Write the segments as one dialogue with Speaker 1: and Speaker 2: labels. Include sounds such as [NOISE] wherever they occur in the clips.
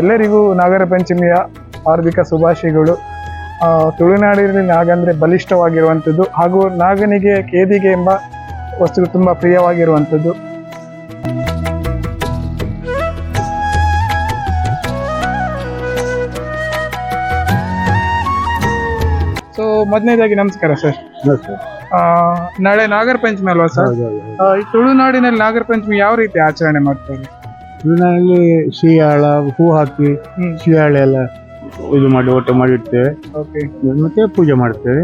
Speaker 1: ಎಲ್ಲರಿಗೂ ನಾಗರ ಪಂಚಮಿಯ ಹಾರ್ದಿಕ ಶುಭಾಶಯಗಳು. ತುಳುನಾಡಿನಲ್ಲಿ ನಾಗ ಅಂದರೆ ಬಲಿಷ್ಠವಾಗಿರುವಂಥದ್ದು ಹಾಗೂ ನಾಗನಿಗೆ ಕೇದಿಗೆ ಎಂಬ ವಸ್ತು ತುಂಬ ಪ್ರಿಯವಾಗಿರುವಂಥದ್ದು. ಸೊ ಮೊದಲನೇದಾಗಿ ನಮಸ್ಕಾರ ಸರ್. ನಾಳೆ ನಾಗರ ಪಂಚಮಿ ಅಲ್ವಾ ಸರ್? ಈ ತುಳುನಾಡಿನಲ್ಲಿ ನಾಗರ ಪಂಚಮಿ ಯಾವ ರೀತಿ ಆಚರಣೆ ಮಾಡ್ತಾರೆ?
Speaker 2: ತುಳುನಾಡಲ್ಲಿ ಸಿಯಾಳ ಹೂ ಹಾಕಿ
Speaker 1: ಹ್ಮ್.
Speaker 2: ಸಿಯಾಳ ಎಲ್ಲ ಇದು ಮಾಡಿ ಒಟ್ಟು ಮಾಡಿ ಇಡ್ತೇವೆ.
Speaker 1: ಓಕೆ
Speaker 2: ಮತ್ತೆ ಪೂಜೆ ಮಾಡ್ತೇವೆ.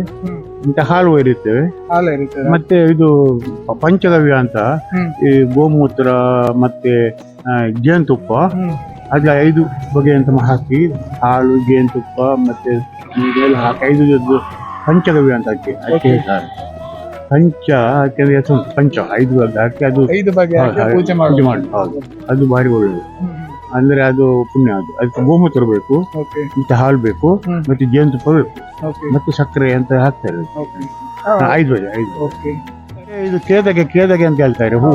Speaker 2: ಮತ್ತೆ ಹಾಲು ಒಯ್ದಿರ್ತೇವೆ.
Speaker 1: ಹಾಲು
Speaker 2: ಮತ್ತೆ ಇದು ಪಂಚಗವ್ಯ ಅಂತ ಈ ಗೋಮೂತ್ರ ಮತ್ತೆ ಜೇನುತುಪ್ಪ ಅದ್ರ ಐದು ಬಗೆಯಂತ ಹಾಕಿ ಹಾಲು ಜೇನುತುಪ್ಪ ಮತ್ತೆ ಹಾಕಿ ಐದು ಪಂಚಗವ್ಯ ಅಂತ ಹಾಕಿ ಪಂಚ ಕೆಲವು ಹೆಸರು ಪಂಚ ಐದು ಹಾಕಿ ಅದು
Speaker 1: ಐದು ಬಗೆ ಪೂಜೆ ಮಾಡಿ
Speaker 2: ಹೌದು. ಅದು ಭಾರಿ ಒಳ್ಳೆಯದು ಅಂದ್ರೆ ಅದು ಪುಣ್ಯ ಅದು. ಅದಕ್ಕೆ ಗೋಮೂತ್ರ ಬೇಕು ಮತ್ತೆ ಹಾಲು ಬೇಕು. ಮತ್ತೆ ಜೇನುತುಪ್ಪ ಬೇಕು. ಮತ್ತೆ ಸಕ್ಕರೆ ಅಂತ ಹಾಕ್ತಾರೆ ಐದು ಬಗೆ ಐದು ಇದು ಕೇದಗೆ ಕೇದಗೆ ಅಂತ ಹೇಳ್ತಾರೆ ಹೂ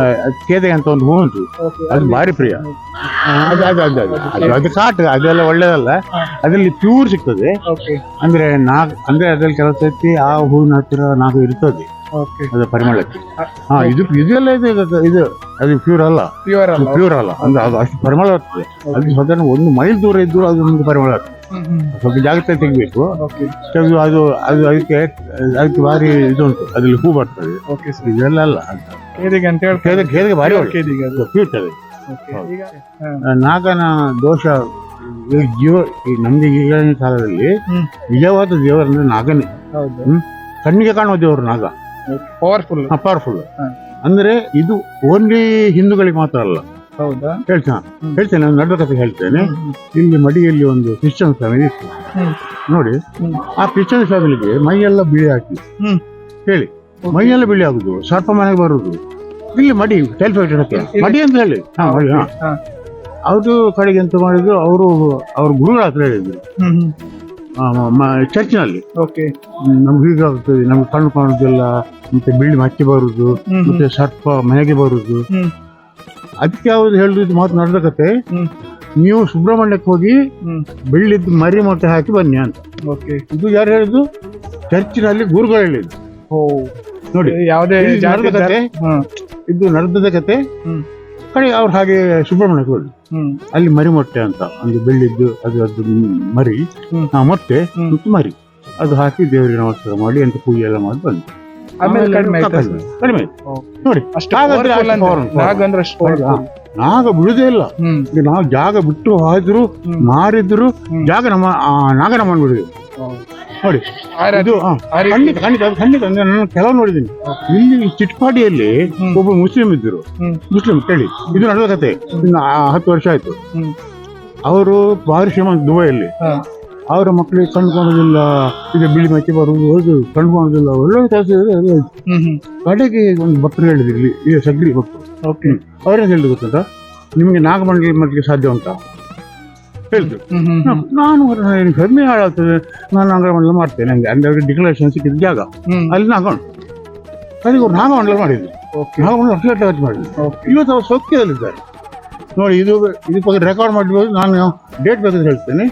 Speaker 2: ಅದು ಅಂತ ಒಂದು ಹೂ ಉಂಟು. ಅದು ಭಾರಿ ಪ್ರಿಯ. ಅದು ಅದು ಅದು ಅದು ಅದು ಅದು ಕಾಟ ಅದೆಲ್ಲ ಒಳ್ಳೇದಲ್ಲ. ಅದರಲ್ಲಿ ಪ್ಯೂರ್ ಸಿಗ್ತದೆ. ಅಂದ್ರೆ ನಾಲ್ಕು ಅಂದ್ರೆ ಅದ್ರಲ್ಲಿ ಕೆಲಸ ಐತಿ ಆ ಹೂವಿನ ಹತ್ತಿರ ನಾಲ್ಕು ಇರ್ತದೆ. ಅದು ಪರಿಮಳಕ್ಕೆ.
Speaker 1: ಹಾ.
Speaker 2: ಇದು ಇದೆಲ್ಲ ಇದೆ ಇದು- ಅದು ಪ್ಯೂರ್ ಅಲ್ಲ.
Speaker 1: ಪ್ಯೂರ್ ಅಲ್ಲ.
Speaker 2: ಪ್ಯೂರ್ ಅಲ್ಲ. ಅಂದ್ರೆ ಅದು ಅಷ್ಟು ಪರಿಮಳ ಆಗ್ತದೆ ಅದು ಸಾಧಾರಣ ಒಂದು ಮೈಲ್ ದೂರ ಇದ್ದರೂ ಅದು ಒಂದು ಪರಿಮಳ
Speaker 1: ಹ್ಮ್
Speaker 2: ಸ್ವಲ್ಪ ಜಾಗ್ರತೆ ತೆಗಿಬೇಕು. ತೆಗೆದು ಅದು ಅದು ಅದಕ್ಕೆ ಅದಕ್ಕೆ ಭಾರಿ ಇದು ಉಂಟು. ಅದ್ರಲ್ಲಿ ಹೂ ಬರ್ತದೆ. ಇದೆಲ್ಲ ಅಲ್ಲ. ಅಂತ
Speaker 1: ಕೇದಿಗೆ ಅಂತ ಹೇಳ್ತಾರೆ
Speaker 2: ಕೇದಗೆ ಭಾರಿ ಒಳ್ಳೆ
Speaker 1: ಕೇದಿಗೆ ಅದು?
Speaker 2: ಪ್ಯೂರ್ ಕೇದಗೆ
Speaker 1: ಓಕೆ
Speaker 2: ಹೌದು.
Speaker 1: ಈಗ ಹಾ.
Speaker 2: ನಾಗನ ದೋಷ ಈ ಜೀವ ಈ ನಮ್ಗೆ ಈಗಿನ ಕಾಲದಲ್ಲಿ
Speaker 1: ಹ್ಮ್.
Speaker 2: ನಿಜವಾದ ದೇವರಂದ್ರೆ ನಾಗನೇ.
Speaker 1: ಹೌದು.
Speaker 2: ಕಣ್ಣಿಗೆ ಕಾಣುವ ದೇವರು ನಾಗ.
Speaker 1: ಪವರ್ಫುಲ್
Speaker 2: ಪವರ್ಫುಲ್
Speaker 1: ಹಾ.
Speaker 2: ಅಂದ್ರೆ ಇದು ಓನ್ಲಿ ಹಿಂದೂಗಳಿಗೆ ಮಾತ್ರ ಅಲ್ಲ.
Speaker 1: ಹೌದಾ?
Speaker 2: ಹೇಳ್ತೇನೆ
Speaker 1: ಹ್ಮ್.
Speaker 2: ಹೇಳ್ತೇನೆ ನಾನು ಕಥೆ ಹೇಳ್ತೇನೆ.
Speaker 1: ಹ್ಮ್,
Speaker 2: ಇಲ್ಲಿ ಮಡಿಯಲ್ಲಿ ಒಂದು ಕ್ರಿಶ್ಚಿಯನ್ ಫ್ಯಾಮಿಲಿ ಇತ್ತು
Speaker 1: ಹ್ಮ್.
Speaker 2: ನೋಡಿ
Speaker 1: ಹ್ಮ್.
Speaker 2: ಆ ಕ್ರಿಶ್ಚಿಯನ್ ಫ್ಯಾಮಿಲಿಗೆ ಮೈಯೆಲ್ಲ ಬಿಳಿ ಹಾಕಿ.
Speaker 1: ಹ್ಮ್.
Speaker 2: ಹೇಳಿ. ಮೈಯೆಲ್ಲ ಬಿಳಿ ಆಗುದು ಸರ್ಪ ಮನೆಗೆ ಬರುದು. ಇಲ್ಲಿ ಮಡಿ ಟೈಲ್ಫೈಟ್ ಇಡಕ್ಕೆ ಮಡಿ ಅಂತ ಹೇಳಿ. ಹಾ ಮಡಿ ಹಾ. ಅದು ಕಡೆಗೆ ಎಂತ ಮಾಡಿದ್ರು ಅವರು ಅವ್ರ ಗುರುಗಳ ಹತ್ರ ಹೇಳಿದ್ರು. ಚರ್ಚಿನಲ್ಲಿ.
Speaker 1: ಓಕೆ
Speaker 2: ನಮ್ಗೆ ಹೀಗಾಗ್ತದೆ ನಮ್ಗೆ ಕಣ್ಣು ಕಾಣುದಿಲ್ಲ ಮತ್ತೆ ಬಿಳಿ ಮಚ್ಚಿ ಬರುದು ಮತ್ತೆ ಸರ್ಪ ಮನೆಗೆ ಬರುದು. ಅದಕ್ಕೆ ಅವ್ರು ಹೇಳಿದ್ರು ಮಾತು ನಡೆದ ಕತೆ. ನೀವು ಸುಬ್ರಹ್ಮಣ್ಯಕ್ಕೆ ಹೋಗಿ ಬೆಳ್ಳಿದ್ದು ಮರಿ ಮೊಟ್ಟೆ ಹಾಕಿ ಬನ್ನಿ ಅಂತ.
Speaker 1: ಓಕೆ
Speaker 2: ಇದು ಯಾರು ಹೇಳಿದ್ದು? ಚರ್ಚಿನಲ್ಲಿ ಗುರುಗಳು ಹೇಳಿದ್ದು.
Speaker 1: ಓ.
Speaker 2: ನೋಡಿ.
Speaker 1: ಯಾವುದೇ ಜಾತಿ
Speaker 2: ಕತೆ. ಇದು ನಡೆದ ಕತೆ. ಕಡೆ ಅವ್ರು ಹಾಗೆ ಸುಬ್ರಹ್ಮಣ್ಯಕ್ಕೆ ಹೋಗಿ ಅಲ್ಲಿ ಮರಿ ಮೊಟ್ಟೆ ಅಂತ ಒಂದು ಬೆಳ್ಳಿದ್ದು ಅದು ಅದು ಮರಿ. ಆ ಮೊಟ್ಟೆ. ಮತ್ತು ಮರಿ. ಅದು ಹಾಕಿ ದೇವರಿಗೆ ನಮಸ್ಕಾರ ಮಾಡಿ ಅಂತ ಪೂಜೆ ಎಲ್ಲ ಮಾಡಿ ಬಂದು.
Speaker 1: ಆಮೇಲೆ ಕಡಿಮೆ
Speaker 2: ಕಡಿಮೆ. ನೋಡಿ
Speaker 1: ಅಷ್ಟು
Speaker 2: ನಾಗ ಬಿಡುದೇ ಇಲ್ಲ. ನಾವು ಜಾಗ ಬಿಟ್ಟು ಹೋದ್ರು ಮಾರಿದ್ರು. ಜಾಗ ನಮ್ಮ ನಾಗ ನಮ್ಮ ಬಿಡುದು ನೋಡಿ. ಇದು ಖಂಡಿತ ಖಂಡಿತ ಅದು ಖಂಡಿತ. ಅಂದ್ರೆ ನಾನು ಕೆಲವು ನೋಡಿದ್ದೀನಿ. ಇಲ್ಲಿ ಚಿಟ್ಪಾಡಿಯಲ್ಲಿ. ಒಬ್ಬ ಮುಸ್ಲಿಂ ಇದ್ದರು.
Speaker 1: ಹ್ಮ್.
Speaker 2: ಮುಸ್ಲಿಂ ಕೇಳಿ. ಇದು ನಡೆದ ಕತೆ. ಇನ್ನು ಆ ಹತ್ತು ವರ್ಷ ಆಯ್ತು.
Speaker 1: ಹ್ಮ್.
Speaker 2: ಅವರು ಭಾರಿ ಶ್ರೀಮಂತ ದುಬೈಯಲ್ಲಿ.
Speaker 1: ಹಾ.
Speaker 2: ಅವರ ಮಕ್ಕಳಿಗೆ ಕಣ್ಣು ಕಾಣೋದಿಲ್ಲ ಇದು ಬಿಳಿ ಮಚ್ಚಿ ಬರುವುದು ಹೌದು ಕಣ್ಣು ಕಾಣೋದಿಲ್ಲ ಒಳ್ಳೆ ಕೆಲಸ ಇದೆ ಎಲ್ಲ ಆಯ್ತು.
Speaker 1: ಹ್ಮ್ ಹ್ಮ್.
Speaker 2: ಕಡೆಗೆ ಒಂದು ಭಕ್ತರು ಹೇಳಿದ್ರು ಇಲ್ಲಿ ಈ ಸಗ್ರಿ ಭಕ್ತರು.
Speaker 1: ಓಕೆ.
Speaker 2: ಅವ್ರೇನು ಹೇಳಿದ್ರು ಗೊತ್ತಂತ ನಿಮಗೆ ನಾಗಮಂಡಲ ಮಾಡ್ಲಿಕ್ಕೆ ಸಾಧ್ಯ ಉಂಟಾ? ಹೇಳಿದ್ರು. ನಾನು ಏನು ಕಡಿಮೆ ಹಾಳಾಗ್ತದೆ ನಾನು ನಾಗಮಂಡಲ ಮಾಡ್ತೇನೆ ನನಗೆ ಅಂದ್ರೆ ಡಿಕ್ಲರೇಷನ್ ಸಿಕ್ಕಿದ ಜಾಗ. ಅಲ್ಲಿ ನಾಗಮಂಡಲ ಅದಕ್ಕೆ ಅವ್ರು ನಾಗಮಂಡಲ ಮಾಡಿದ್ರು.
Speaker 1: ಓಕೆ
Speaker 2: ನಾಗಮಂಡಲ ಅಷ್ಟು ಖರ್ಚು ಮಾಡಿದ್ರು. ಇವತ್ತು ಅವ್ರು ಸೌಖ್ಯದಲ್ಲಿದ್ದಾರೆ. ನೋಡಿ ಇದು ಇದಕ್ಕೆ ಬಗ್ಗೆ ರೆಕಾರ್ಡ್ ಮಾಡಿರ್ಬೋದು. ನಾನು ಡೇಟ್ ಬೇಕಾದ್ರೆ ಹೇಳ್ತೇನೆ.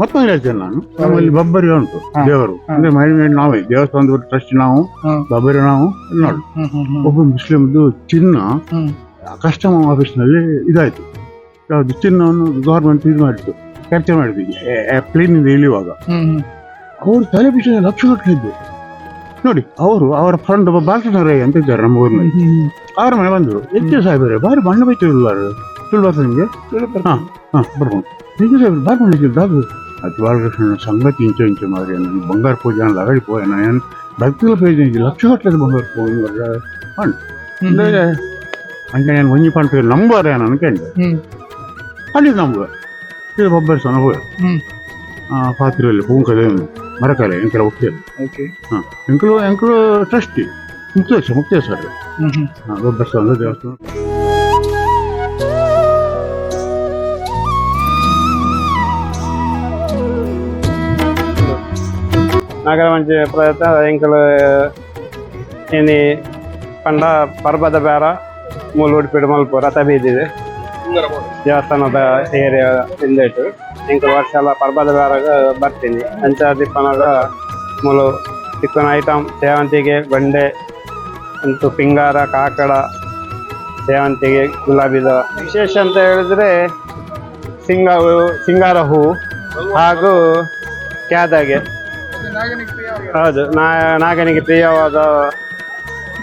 Speaker 2: ಮತ್ತೊಂದು ಹೇಳ್ತೇನೆ ನಾನು. ನಮ್ಮಲ್ಲಿ ಬಬ್ಬರಿ ಉಂಟು. ದೇವರು. ಅಂದ್ರೆ ಮೈ ಮೇಲೆ ನಾವೇ ದೇವಸ್ಥಾನದ ಟ್ರಸ್ಟ್ ನಾವು. ಬಬ್ಬರಿ ನಾವು ನೋಡಿ. ಒಬ್ಬ ಮುಸ್ಲಿಮ್ದು ಚಿನ್ನ ಕಸ್ಟಮ್ ಆಫೀಸ್ನಲ್ಲಿ ಇದಾಯ್ತು. ನಾವು ಜಿಟ್ಟಿನವನ್ನು ಗೌರ್ಮೆಂಟ್ ಇದು ಮಾಡಿತ್ತು ಕ್ಯಾಪ್ಚರ್ ಮಾಡಿದ್ವಿ ಪ್ಲೇನಿಂದ ಇಳಿಯುವಾಗ ಅವರು ಸೆಲೆಬ್ರೇಷನ್ ಲಕ್ಷ ಗಟ್ಟಲೆ ನೋಡಿ ಅವರು ಅವರ ಫ್ರೆಂಡ್ ಒಬ್ಬ ಬಾಲಕೃಷ್ಣರಾಯ ಅಂತ ಇದ್ದಾರೆ ನಮ್ಮ ಊರಿನಲ್ಲಿ ಅವ್ರ ಮನೆ ಬಂದರು ಎಚ್ ಎಸ್ ಸಾಹೇಬರೇ ಬಾರಿ ಬಣ್ಣ ಬೈತು ಇಲ್ಲಾರ ಸುಳ್ಬಾರ ನಿಮಗೆ ಹಾಂ ಹಾಂ ಬರ್ಬೋದು ಎಚ್ ಎಸ್ ಸಾಹೇಬ್ರು ಬಾರಿ ಬಣ್ಣ ಅದು ಬಾಲಕೃಷ್ಣನ ಸಂಗತಿ ಇಂಚು ಇಂಚೆ ಮಾರಿ ನನ್ನ ಬಂಗಾರ ಪೂಜೆ ನಾನು ಲಗಡಿ ಪೋಯ ನಾನು ಭಕ್ತಿಗಳ ಪ್ರಯೋಜನ ಇದೆ ಲಕ್ಷ ಗಟ್ಟಲೆ ಬಂಗಾರ ಪೂಜೆ
Speaker 1: ಪಂಡ್
Speaker 2: ಅಂದರೆ ಅಂಚೆ ನಾನು ಒಂಜಿ ಪಂಡ್ ನಂಬರ್
Speaker 1: ನಾನು
Speaker 2: ಕೇಳಿ ಅಲ್ಲಿ ನಮ್ಗೆ ಇದು ಬಬ್ಬರ್ಸನ ಹೋಗಿ
Speaker 1: ಹ್ಮ್.
Speaker 2: ಪಾತ್ರೆಯಲ್ಲಿ ಪೂಂಕದ ಮರಕಾಲ ಎಂಕಲ ಹೋಗ್ತೇನೆ
Speaker 1: ಓಕೆ
Speaker 2: ಹಾಂ ಎಂಕಲು ಎಂಕಲು ಟ್ರಸ್ಟಿ
Speaker 1: ಮುಕ್ತೇಶ ಮುಕ್ತೇಶ
Speaker 2: ಸರ್ ಹಾಂ ಬಬ್ಬರ್ಸನ
Speaker 3: ದೇವಸ್ಥಾನ. ನಾಗರಮಂಜಿ ಪ್ರಯತ್ನ ಎಂಕಲ ಏನಿ ಪಂಡ ಪರ್ಬದ ಬೇರ ಮೂಲು ಉಡುಪಿಡು ಮಲ್ಪು ರಥ ಬೀದಿದೆ. ದೇವಸ್ಥಾನದ ಏರಿಯಾ ಇಂದ ಇಟ್ಟು ಇಂಕ ವರ್ಷ ಎಲ್ಲ ಪರ್ಬದ ಬೇರಾಗ ಬರ್ತೀನಿ. ಅಂಚ ದಿಪ್ಪನಾಗ ಮುಲು ಚಿಕ್ಕನ ಐಟಮ್ ಸೇವಂತಿಗೆ ಬಂಡೆ ಅಂತೂ ಪಿಂಗಾರ, ಕಾಕಡ, ಸೇವಂತಿಗೆ ಗುಲಾಬಿದ. ವಿಶೇಷ ಅಂತ ಹೇಳಿದ್ರೆ ಸಿಂಗ ಸಿಂಗಾರ ಹೂ ಹಾಗೂ ಕ್ಯಾದಾಗೆ. ಹೌದು ನಾಗನಿಗೆ ಪ್ರಿಯವಾದ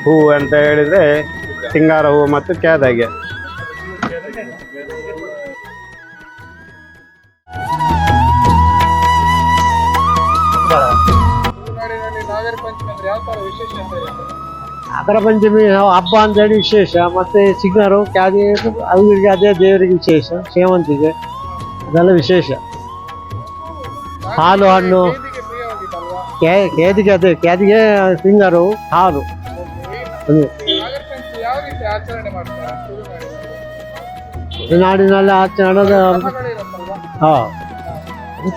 Speaker 3: ಹೂ ಅಂತ ಹೇಳಿದ್ರೆ ಸಿಂಗಾರ ಹೂ ಮತ್ತು ಕ್ಯಾದಾಗೆ.
Speaker 1: ಪಂಚಮಿ,
Speaker 4: ನಾವು ಹಬ್ಬ ಅಂತೇಳಿ ವಿಶೇಷ, ಮತ್ತೆ ಸಿಗ್ನರು ಅದೇ ಅವರಿಗೆ ಅದೇ ದೇವರಿಗೆ ವಿಶೇಷ, ಸೇವಂತಿಗೆ, ಅದೆಲ್ಲ ವಿಶೇಷ. ಹಾಲು, ಹಣ್ಣು
Speaker 1: ಕೇದಿಗೆ
Speaker 4: ಅದೇ, ಕೇದಿಗೆ ಸಿಂಗರು, ಹಾಲು. ಅದು ನಾಡಿನಲ್ಲಿ ಆಚರಣೆ
Speaker 1: ಹಣದ
Speaker 4: ಹಾಂ.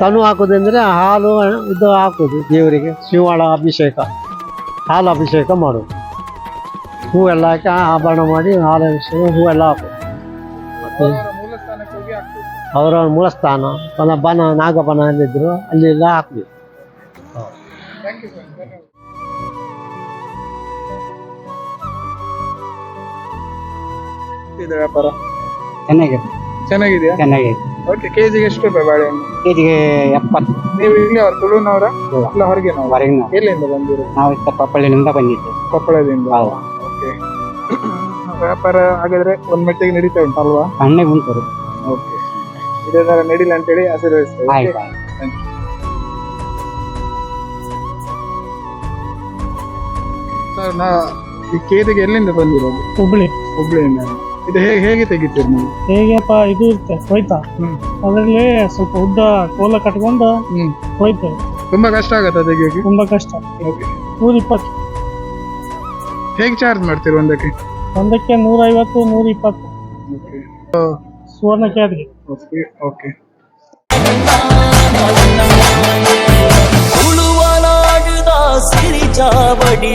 Speaker 4: ತನು ಹಾಕೋದಂದ್ರೆ ಹಾಲು ಇದು ಹಾಕೋದು ದೇವರಿಗೆ, ಶಿವಾಳ ಅಭಿಷೇಕ, ಹಾಲು ಅಭಿಷೇಕ ಮಾಡೋದು. ಹೂವೆಲ್ಲ ಹಾಕಿ ಆಭರಣ ಮಾಡಿ ಹಾಲು ಅಭಿಷೇಕ ಹೂವೆಲ್ಲ ಹಾಕೋದು.
Speaker 1: ಅವರ
Speaker 4: ಮೂಲಸ್ಥಾನ ಬನ ಬನ, ನಾಗಬನ ಅಲ್ಲಿ ಅಲ್ಲೆಲ್ಲ ಹಾಕ್ಬೇಕು
Speaker 1: ವ್ಯಾಪಾರ.
Speaker 5: ಚೆನ್ನಾಗಿದೆ.
Speaker 1: ಚೆನ್ನಾಗಿದೆಯಾ?
Speaker 5: ಚೆನ್ನಾಗಿದೆ.
Speaker 1: ಓಕೆ ಕೆಜಿಗೆ ಎಷ್ಟು ರೂಪಾಯಿ ಬಾಳೆಹಣ್ಣು
Speaker 5: ಕೆಜಿಗೆ ಎಪ್ಪತ್ತು.
Speaker 1: ನೀವು ಇಲ್ಲಿ ಅವ್ರ ತುಳುನವರ? ಇಲ್ಲ ಹೊರಗೆ ನಾವು
Speaker 5: ಹೊರಗಿನ
Speaker 1: ಎಲ್ಲಿಂದ ಬಂದಿರೋ
Speaker 5: ನಾವು ಇತ್ತ ಪಪ್ಪಳ್ಳಿನಿಂದ ಬಂದಿದ್ದು.
Speaker 1: ಕೊಪ್ಪಳದಿಂದ?
Speaker 5: ಹೌದು.
Speaker 1: ಓಕೆ [COUGHS] ವ್ಯಾಪಾರ ಹಾಗಾದ್ರೆ ಒಂದ್ ಮಟ್ಟಿಗೆ ನಡೀತಾ ಅಲ್ವಾ?
Speaker 5: ಸಣ್ಣಗೆ ಉಂಟು
Speaker 1: ಓಕೆ ಇದೇ ತರ ನಡೀಲಿ ಅಂತೇಳಿ ಆಶೀರ್ವದಿಸ್ತೇವೆ
Speaker 5: ಆಯ್ತು
Speaker 1: Okay?
Speaker 5: ಆಯ್ತು
Speaker 1: ಸರ್ ನಾ ಈ ಕೇದಿಗೆ ಎಲ್ಲಿಂದ ಬಂದಿರೋದು?
Speaker 6: ಹುಬ್ಳಿ.
Speaker 1: ಹುಬ್ಳಿಯಿಂದ ಇದು ಹೇಗೆ ಹೇಗೆ ತೆಗಿತೀರಿ ನೀವು?
Speaker 6: ಹೇಗೆಪ್ಪ ಇದು ಇರುತ್ತೆ ಹೋಯ್ತಾ?
Speaker 1: ಹ್ಮ್.
Speaker 6: ಅದರಲ್ಲಿ ಸ್ವಲ್ಪ ಉದ್ದ ಕೋಲ ಕಟ್ಕೊಂಡು
Speaker 1: ಹ್ಮ್.
Speaker 6: ಹೋಯ್ತೇವೆ
Speaker 1: ತುಂಬಾ ಕಷ್ಟ ಆಗುತ್ತೆ ತೆಗಿಯೋಕೆ?
Speaker 6: ತುಂಬಾ ಕಷ್ಟ.
Speaker 1: ಓಕೆ.
Speaker 6: ನೂರ ಇಪ್ಪತ್ತು.
Speaker 1: ಹೇಗೆ ಚಾರ್ಜ್ ಮಾಡ್ತೀರಿ ಒಂದಕ್ಕೆ?
Speaker 6: ಒಂದಕ್ಕೆ ನೂರ ಐವತ್ತು ನೂರ ಇಪ್ಪತ್ತು.
Speaker 1: ಓಕೆ.
Speaker 6: ಸುವರ್ಣ ಕ್ಯಾದ್ರಿ
Speaker 1: ಓಕೆ ಓಕೆ.
Speaker 7: ಸಿರಿ ಒಲಿ